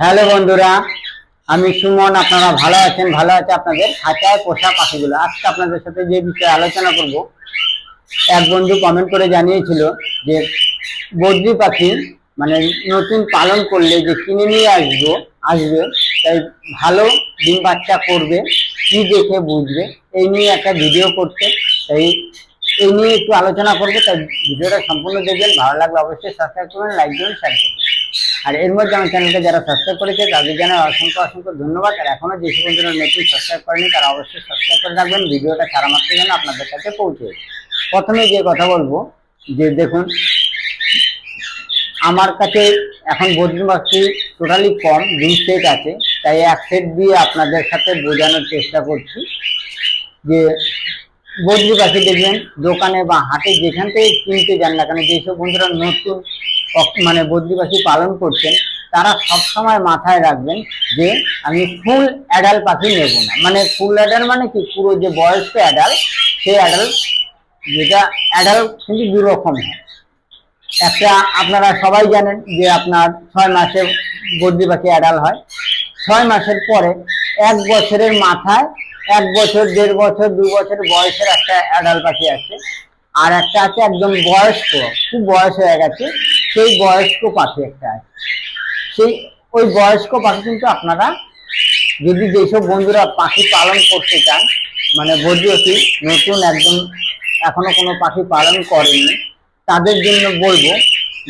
Hello বন্ধুরা, আমি সুমন, আপনারা ভালো আছেন? ভালো আছে আপনাদের? খাঁচায় পোষা পাখিগুলো আজকে আপনাদের সাথে যে বিষয়ে আলোচনা করব, এক বন্ধু কমেন্ট করে জানিয়েছিল যে, বদ্রি পাখি মানে নতুন পালন করলে যে কিনে নিয়ে আসব, আসবে, তাই ভালো ডিম বাচ্চা করবে, কি দেখে বুঝবে, এই নিয়ে একটা ভিডিও করতে তাই এই নিয়ে একটু আলোচনা করব, তাই ভিডিওটা সম্পূর্ণ দেখবেন। ভালো লাগলে অবশ্যই সাবস্ক্রাইব করবেন লাইক দেবেন শেয়ার করবেন। আর এর মধ্যে আমার চ্যানেলটা যারা সাবস্ক্রাইব করেছে, তাদের জানাই অসংখ্য অসংখ্য ধন্যবাদ। আর এখনও যেসব বন্ধুরা নতুন সাবস্ক্রাইব করেনি, তারা অবশ্যই সাবস্ক্রাইব করে রাখবেন। ভিডিওটা সারা মাত্র যেন আপনাদের কাছে পৌঁছে। প্রথমে যে কথা বলব, যে দেখুন, আমার কাছে এখন বদ্রি পাখি টোটালি কম, দুই সেট আছে। তাই এক সেট দিয়ে আপনাদের সাথে বোঝানোর চেষ্টা করছি। যে বদ্রি পাখি দেখবেন, দোকানে বা হাটে যেখান থেকে কিনতে যান না কেন যেসব বন্ধুরা নতুন মানে বদ্রি পাখি পালন করছেন, তারা সবসময় মাথায় রাখবেন যে আমি ফুল অ্যাডাল পাখি নেব না। মানে ফুল অ্যাডাল মানে কি? পুরো যে বয়স্ক অ্যাডাল সেই অ্যাডাল যেটা অ্যাডাল কিন্তু দুরকম হয়। একটা আপনারা সবাই জানেন যে আপনার ছয় মাসে বদ্রি পাখি অ্যাডাল হয়। ছয় মাসের পরে এক বছরের মাথায় এক বছর, দেড় বছর, দু বছর বয়সের একটা অ্যাডাল পাখি আছে আর একটা আছে একদম বয়স্ক, খুব বয়স হয়ে গেছে, সেই বয়স্ক পাখি একটা আছে। সেই, ওই বয়স্ক পাখি কিন্তু আপনারা যদি যেসব বন্ধুরা পাখি পালন করতে চান মানে বদ্রি নতুন একদম এখনও কোনো পাখি পালন করেনি, তাদের জন্য বলব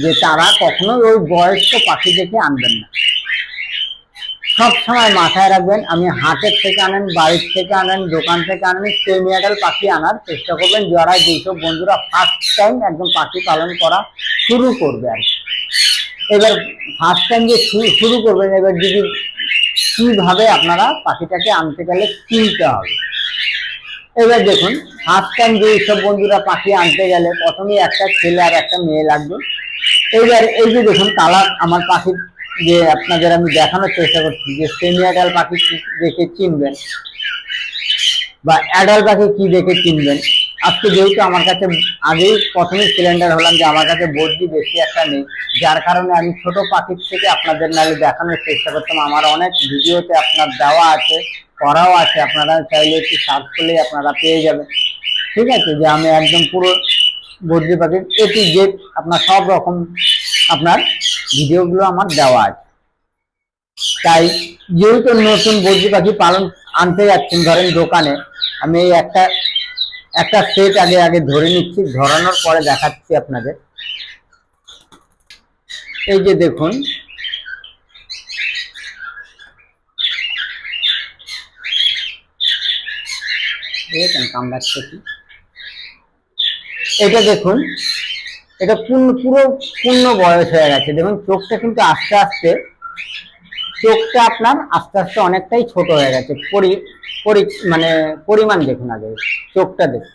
যে তারা কখনোই ওই বয়স্ক পাখি দেখে আনবেন না। সব সময় মাথায় রাখবেন, আমি হাটের থেকে আনেন, বাড়ির থেকে আনেন, দোকান থেকে আনেন সেমিয়াডাল পাখি আনার চেষ্টা করবেন যারা যেসব বন্ধুরা ফার্স্ট টাইম একদম পাখি পালন করা শুরু করবে আর। এবার ফার্স্ট টাইম যে শুরু করবেন, এবার যদি কীভাবে আপনারা পাখিটাকে আনতে গেলে কিনতে হবে এবার দেখুন ফার্স্ট টাইম যে সব বন্ধুরা পাখি আনতে গেলে প্রথমেই একটা ছেলে আর একটা মেয়ে লাগবে এবার এই যে দেখুন কালার আমার পাখির যে আপনাদের আমি দেখানোর চেষ্টা করছি যে সেমি অ্যাডাল পাখি দেখে চিনবেন বা অ্যাডাল পাখি কি দেখে চিনবেন। আজকে যেহেতু আমার কাছে আগেই প্রথমেই সিলিন্ডার হলাম যে আমার কাছে বর্দি বেশি একটা নেই, যার কারণে আমি ছোট পাখির থেকে আপনাদের নালে দেখানোর চেষ্টা করতাম। আমার অনেক ভিডিওতে আপনার দেওয়া আছে, করাও আছে, আপনারা চাইলে একটু সার্চ করলেই আপনারা পেয়ে যাবেন। ঠিক আছে? যে আমি একদম পুরো বদ্রি পাখির এ টু জেড আপনার সব রকম আপনার ভিডিওগুলো আমার দেওয়া আছে। তাই যেহেতু নতুন বদ্রি পাখি পালন আনতে যাচ্ছেন, ধরেন দোকানে, আমি এই একটা একটা সেট আগে আগে ধরে নিচ্ছি, ধরানোর পরে দেখাচ্ছি আপনাদের। এই যে দেখুন এটা দেখুন এটা পূর্ণ, পুরো পূর্ণ বয়স হয়ে গেছে। দেখুন, চোখটা কিন্তু আস্তে আস্তে, চোখটা আপনার আস্তে আস্তে অনেকটাই ছোট হয়ে গেছে। পরি পরি মানে পরিমাণ দেখুন আগে, চোখটা দেখুন।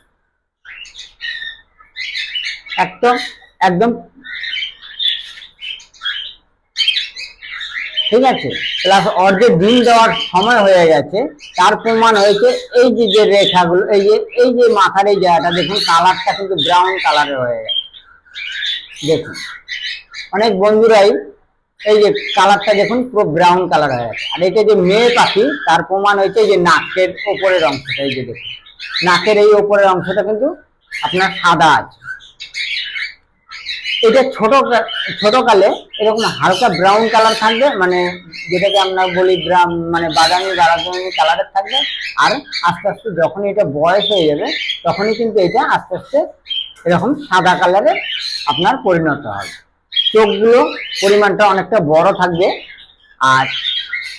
একদম একদম। ঠিক আছে? প্লাস যে ডিম দেওয়ার সময় হয়ে গেছে। তার প্রমাণ হয়েছে এই যে যে রেখাগুলো, এই যে এই যে মাথার এই জায়গাটা, দেখুন কালারটা কিন্তু ব্রাউন কালারের হয়ে গেছে। দেখুন, অনেক বন্ধুরাই এই যে কালারটা দেখুন, পুরো ব্রাউন কালার হয়ে গেছে। আর এটা যে মেয়ে পাখি, তার প্রমাণ হয়েছে যে নাকের ওপরের অংশটা, এই যে দেখুন। নাকের এই ওপরের অংশটা কিন্তু আপনার সাদা আছে। এটা ছোট কা- ছোট কালে এরকম হালকা ব্রাউন কালার থাকবে মানে যেটাকে আমরা বলি ব্রাউন মানে বাদামি বাদামি কালারের থাকবে। আর আস্তে আস্তে যখন এটা বয়স হয়ে যাবে, তখনই কিন্তু এটা আস্তে আস্তে এরকম সাদা কালারের আপনার পরিণত হবে। চোখগুলো পরিমাণটা অনেকটা বড় থাকবে। আর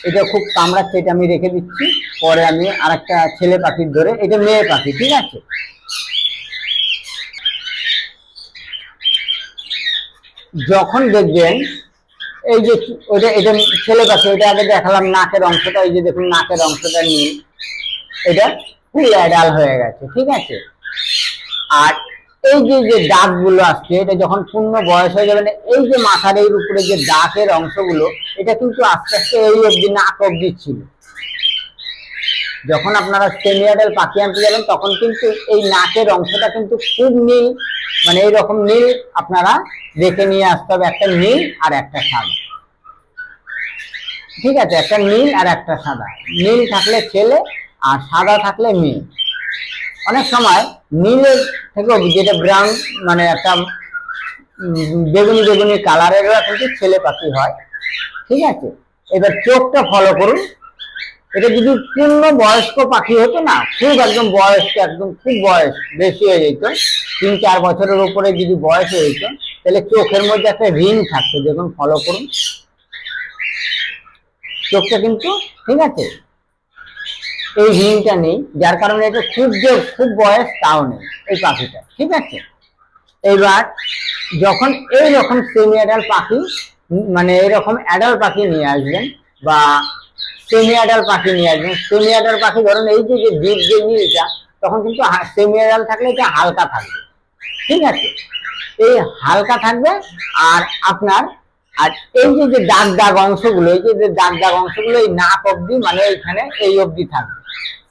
এটা খুব কামড়াচ্ছে এটা আমি রেখে দিচ্ছি। পরে আমি আরেকটা ছেলে পাখির ধরে, এটা মেয়ে পাখি, ঠিক আছে? যখন দেখবেন, এই যে ওটা এটা ছেলে পাখি এটা আগে দেখালাম নাকের অংশটা, এই যে দেখুন নাকের অংশটা নীল এটা ফুল অ্যাডাল হয়ে গেছে, ঠিক আছে? আর এই যে যে দাগগুলো আসছে এটা যখন পূর্ণ বয়স হয়ে যাবে না, এই যে মাথার এর উপরে যে দাগের অংশগুলো এটা কিন্তু আস্তে আস্তে এই অবধি নাক অবধি ছিল। যখন আপনারা সেমিয়াডাল পাখি আনতে যাবেন তখন কিন্তু এই নাকের অংশটা কিন্তু খুব নীল মানে এইরকম নীল আপনারা দেখে নিয়ে আসতে হবে একটা নীল আর একটা সাদা। ঠিক আছে একটা নীল আর একটা সাদা। নীল থাকলে ছেলে আর সাদা থাকলে মেয়ে। অনেক সময় নীলের থেকেও যেটা ব্রাউন মানে একটা বেগুনি বেগুনি কালারেরও কিন্তু ছেলে পাখি হয়। ঠিক আছে? এবার চোখটা ফলো করুন। এটা যদি পূর্ণ বয়স্ক পাখি হতো না, খুব একদম বয়স্ক, একদম খুব বয়স, বেশি হয়ে যেত। তিন, চার বছরের উপরে যদি বয়স হয়ে যেত, তাহলে চোখের মধ্যে একটা রিং থাকতো। দেখুন ফলো করুন। চোখটা কিন্তু, ঠিক আছে? এই রিংটা নেই, যার কারণে এটা খুব যে খুব বয়স, তাও নেই, এই পাখিটা, ঠিক আছে? এবার, যখন এই রকম সেমি অ্যাডাল পাখি মানে এরকম অ্যাডাল পাখি নিয়ে আসবেন, বা সেমি অ্যাডাল পাখি নিয়ে আসবেন সেমি অ্যাডাল পাখি ধরুন এই যে ডিপ যে নীলটা তখন কিন্তু সেমি অ্যাডাল থাকলে এটা হালকা থাকবে, ঠিক আছে? এই হালকা থাকবে, আর আপনার, আর এই যে যে দাগ দাগ অংশগুলো, এই যে দাগ দাগ অংশগুলো এই নাক অবধি মানে এইখানে এই অবধি থাকবে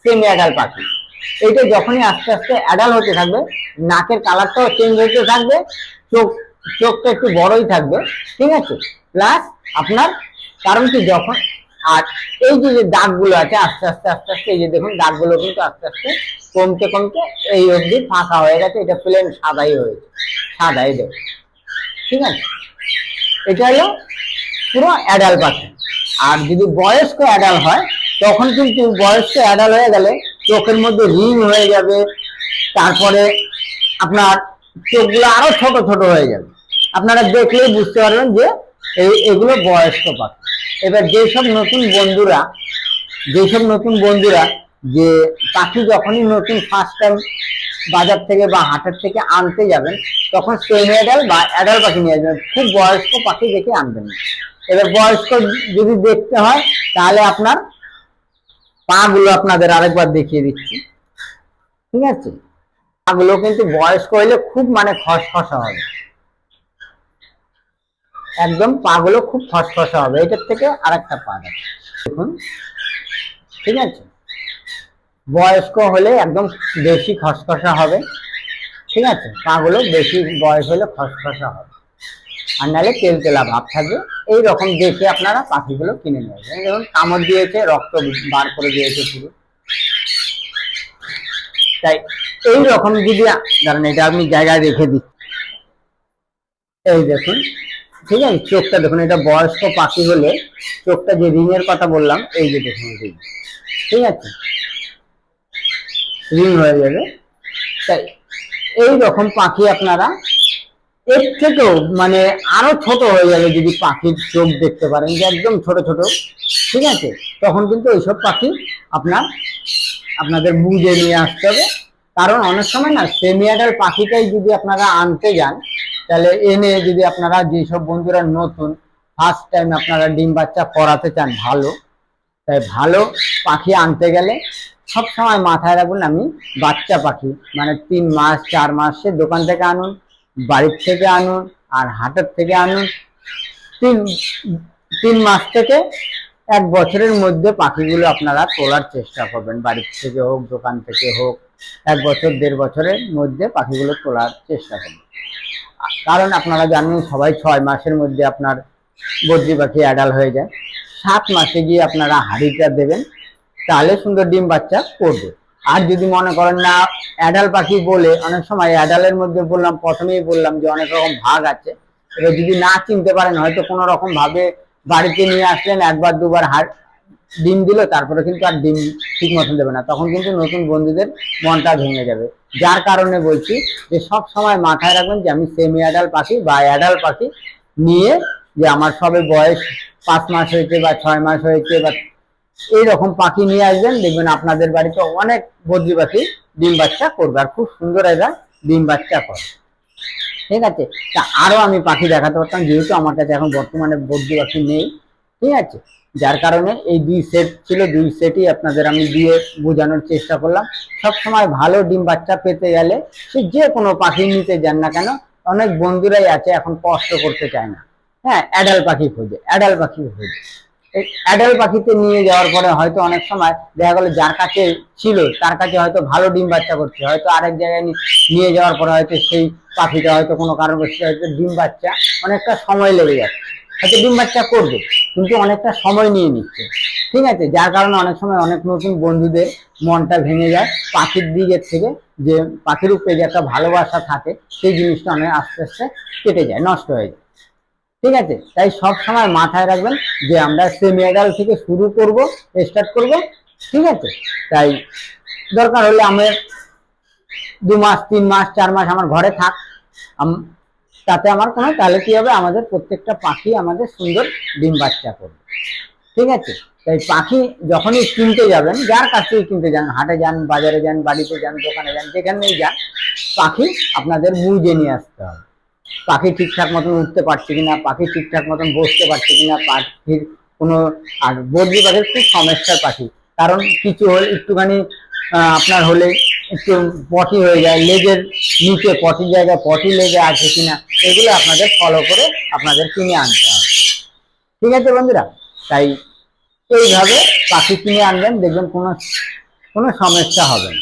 সেমি অ্যাডাল পাখি। এইটা যখনই আস্তে আস্তে অ্যাডাল হতে থাকবে, নাকের কালারটাও চেঞ্জ হতে থাকবে, চোখ, চোখটা একটু বড়ই থাকবে, ঠিক আছে? প্লাস আপনার কারণ কি যখন, আর এই যে দাগগুলো আছে, আস্তে আস্তে আস্তে আস্তে, এই যে দেখুন, দাগগুলো কিন্তু আস্তে আস্তে কমতে কমতে এই অবধি ফাঁকা হয়ে গেছে, এটা প্লেন সাদাই হয়েছে, সাদাই দেখুন, ঠিক আছে? এটা হলো পুরো অ্যাডাল পাখি। আর যদি বয়স্ক অ্যাডাল হয় তখন কিন্তু বয়স্ক অ্যাডাল হয়ে গেলে চোখের মধ্যে রিং হয়ে যাবে। তারপরে আপনার চোখগুলো আরও ছোট ছোট হয়ে যাবে। আপনারা দেখলেই বুঝতে পারবেন যে এই এগুলো বয়স্ক পাখি। এবার যেসব নতুন বন্ধুরা, যেসব নতুন বন্ধুরা যে পাখি যখনই নতুন ফার্স্ট টাইম বাজার থেকে বা হাটের থেকে আনতে যাবেন, তখন সেমি অ্যাডাল বা অ্যাডাল পাখি নিয়ে আসবেন। খুব বয়স্ক পাখি দেখে আনবেন। এবার বয়স্ক যদি দেখতে হয়, তাহলে আপনার পা গুলো আপনাদের আরেকবার দেখিয়ে দিচ্ছি। ঠিক আছে? পা গুলো কিন্তু বয়স্ক হইলে খুব মানে খসখসা হবে। একদম পা গুলো খুব খসখসা হবে। এটার থেকে আরেকটা পা দেখুন। ঠিক আছে? বয়স্ক হলে একদম বেশি খসখসা হবে। ঠিক আছে? পাগুলো বেশি বয়স হলে খসখসা হবে। আর নাহলে তেল তেলা ভাব থাকবে। এই রকম দেখে আপনারা পাখিগুলো কিনে নেবেন যেমন কামড় দিয়েছে, রক্ত বার করে দিয়েছে পুরো। তাই এই রকম যদি ধরেন এটা আপনি জায়গায় রেখে দিচ্ছি এই দেখুন, ঠিক আছে, চোখটা দেখুন, এটা বয়স্ক পাখি হলে চোখটা যে রিং এর কথা বললাম, এই যে দেখুন রিং। ঠিক আছে? রিং হয়ে যাবে। তাই এই রকম পাখি আপনারা এর থেকেও মানে আরও ছোট হয়ে যাবে যদি পাখির চোখ দেখতে পারেন, যে একদম ছোট ছোট, ঠিক আছে? তখন কিন্তু এইসব পাখি আপনার, আপনাদের বুঝে নিয়ে আসতে হবে। কারণ অনেক সময় না সেমিয়াডাল পাখিটাই যদি আপনারা আনতে যান, তাহলে এনে যদি আপনারা যেসব বন্ধুরা নতুন ফার্স্ট টাইম আপনারা ডিম বাচ্চা করাতে চান, ভালো। তাই ভালো পাখি আনতে গেলে সব সময় মাথায় রাখুন আমি বাচ্চা পাখি মানে তিন মাস, চার মাস সে দোকান থেকে আনুন। বাড়ির থেকে আনুন আর হাটের থেকে আনুন। তিন তিন মাস থেকে এক বছরের মধ্যে পাখিগুলো আপনারা তোলার চেষ্টা করবেন। বাড়ির থেকে হোক, দোকান থেকে হোক, এক বছর, দেড় বছরের মধ্যে পাখিগুলো তোলার চেষ্টা করবেন। কারণ আপনারা জানেন সবাই ছয় মাসের মধ্যে আপনার বদ্রি পাখি অ্যাডাল হয়ে যায়। সাত মাসে গিয়ে আপনারা হাড়িটা দেবেন, তাহলে সুন্দর ডিম বাচ্চা করবে আর যদি মনে করেন না অ্যাডাল পাখি বলে, অনেক সময় অ্যাডালের মধ্যে বললাম, প্রথমেই বললাম যে অনেক রকম ভাগ আছে। এবার যদি না চিনতে পারেন, হয়তো কোনো রকম ভাবে বাড়িতে নিয়ে আসলেন, একবার দুবার হাট ডিম দিল, তারপরে কিন্তু আর ডিম ঠিক মতন দেবে না। তখন কিন্তু নতুন বন্ধুদের মনটা ভেঙে যাবে। যার কারণে বলছি যে সব সময় মাথায় রাখবেন যে আমি সেমি অ্যাডাল পাখি বা অ্যাডাল পাখি নিয়ে যে আমার সবে বয়স পাঁচ মাস হয়েছে বা ছয় মাস হয়েছে বা এইরকম পাখি নিয়ে আসবেন, দেখবেন আপনাদের বাড়িতে অনেক বদ্রি পাখি ডিম বাচ্চা করবে, আর খুব সুন্দর এরা ডিম বাচ্চা করে। ঠিক আছে? তা আরও আমি পাখি দেখাতে পারতাম, যেহেতু আমার কাছে এখন বর্তমানে বদ্রি পাখি নেই। ঠিক আছে? যার কারণে এই দুই সেট ছিল, দুই সেটই আপনাদের আমি দিয়ে বোঝানোর চেষ্টা করলাম। সব সময় ভালো ডিম বাচ্চা পেতে গেলে সে যে কোনো পাখি নিতে যান না কেন, অনেক বন্ধুরাই আছে, এখন কষ্ট করতে চায় না। হ্যাঁ অ্যাডাল পাখি খোঁজে অ্যাডাল পাখি খোঁজে। এই অ্যাডাল পাখিতে নিয়ে যাওয়ার পরে হয়তো অনেক সময় দেখা গেলো যার কাছে ছিল, তার কাছে হয়তো ভালো ডিম বাচ্চা করছে। হয়তো আরেক জায়গায় নিয়ে যাওয়ার পরে হয়তো সেই পাখিটা হয়তো কোনো কারণবশত হয়তো ডিম বাচ্চা অনেকটা সময় লেগে যাচ্ছে। হয়তো ডিম বাচ্চা করবে, কিন্তু অনেকটা সময় নিয়ে নিচ্ছে। ঠিক আছে? যার কারণে অনেক সময় অনেক নতুন বন্ধুদের মনটা ভেঙে যায়। পাখির দিকের থেকে যে পাখির উপরে যে একটা ভালোবাসা থাকে, সেই জিনিসটা অনেক আস্তে আস্তে কেটে যায়, নষ্ট হয়ে যায়। ঠিক আছে? তাই সব সময় মাথায় রাখবেন যে আমরা সেমি অ্যাডাল থেকে শুরু করব স্টার্ট করব, ঠিক আছে? তাই দরকার হলে আমি দু মাস, তিন মাস, চার মাস আমার ঘরে থাক। তাতে আমার কোনো, তাহলে কি হবে? আমাদের প্রত্যেকটা পাখি আমাদের সুন্দর ডিম বাচ্চা করবে। ঠিক আছে? তাই পাখি যখনই কিনতে যাবেন, যার কাছ থেকে কিনতে যান, হাটে যান, বাজারে যান, বাড়িতে যান, দোকানে যান, যেখানেই যান, পাখি আপনাদের বুঝে নিয়ে আসতে হবে। পাখি ঠিকঠাক মতন উঠতে পারছে কিনা, পাখি ঠিকঠাক মতন বসতে পারছে কিনা, পাখির কোনো, আর বদলি পাখির খুব সমস্যার পাখি। কারণ কিছু হলে একটুখানি আপনার হলে একটু পটি হয়ে যায়, লেজের নিচে পটির জায়গায় পটি লেগে আছে কিনা, এগুলো আপনাদের ফলো করে আপনাদের কিনে আনতে হবে। ঠিক আছে বন্ধুরা? তাই এইভাবে পাখি কিনে আনবেন, দেখবেন কোনো কোনো সমস্যা হবে না।